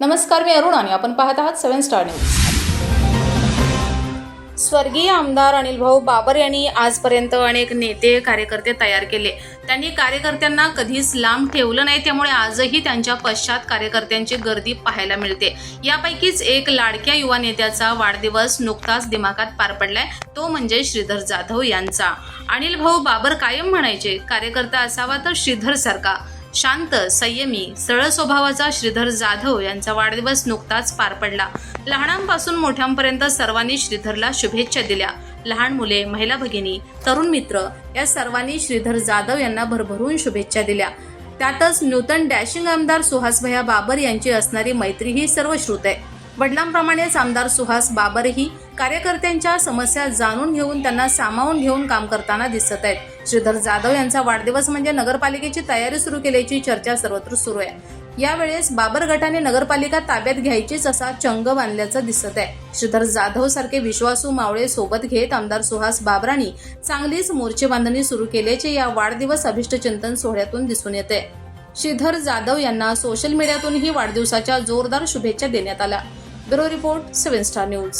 नमस्कार मी अरुण आणि आपण पाहत आहात सेव्हन स्टार न्यूज. स्वर्गीय आमदार अनिल भाऊ बाबर यांनी आजपर्यंत अनेक नेते कार्यकर्ते तयार केले. त्यांनी कार्यकर्त्यांना कधीच लांब ठेवलं नाही त्यामुळे आजही त्यांच्या पश्चात कार्यकर्त्यांची गर्दी पाहायला मिळते. यापैकीच एक लाडक्या युवा नेत्याचा वाढदिवस नुकताच दिमागात पार पडलाय तो म्हणजे श्रीधर जाधव यांचा. अनिल भाऊ बाबर कायम म्हणायचे कार्यकर्ता असावा तर श्रीधर सारखा शांत संयमी सरळ स्वभावाचा श्रीधर जाधव यांचा वाढदिवस नुकताच पार पडला. लहानांपासून मोठ्यांपर्यंत सर्वांनी श्रीधरला शुभेच्छा दिल्या. लहान मुले महिला भगिनी तरुण मित्र या सर्वांनी श्रीधर जाधव यांना भरभरून शुभेच्छा दिल्या. त्यातच नूतन डॅशिंग आमदार सुहासभया बाबर यांची असणारी मैत्री ही सर्वश्रुत आहे. वडिलांप्रमाणेच आमदार सुहास बाबरही कार्यकर्त्यांच्या समस्या जाणून घेऊन त्यांना सामावून घेऊन काम करताना दिसत आहेत. श्रीधर जाधव यांचा वाढदिवस म्हणजे नगरपालिकेची तयारी सुरू केल्याची चर्चा सर्वत्र सुरू आहे. यावेळेस बाबर गटाने नगरपालिका ताब्यात घ्यायचीच असा चंग बांधल्याचं दिसत आहे. श्रीधर जाधव सारखे विश्वासू मावळे सोबत घेत आमदार सुहास बाबरांनी चांगलीच मोर्चे बांधणी सुरू केल्याचे या वाढदिवस अभिष्टचिंतन सोहळ्यातून दिसून येते. श्रीधर जाधव यांना सोशल मीडियातूनही वाढदिवसाच्या जोरदार शुभेच्छा देण्यात आल्या. Bureau report seven star news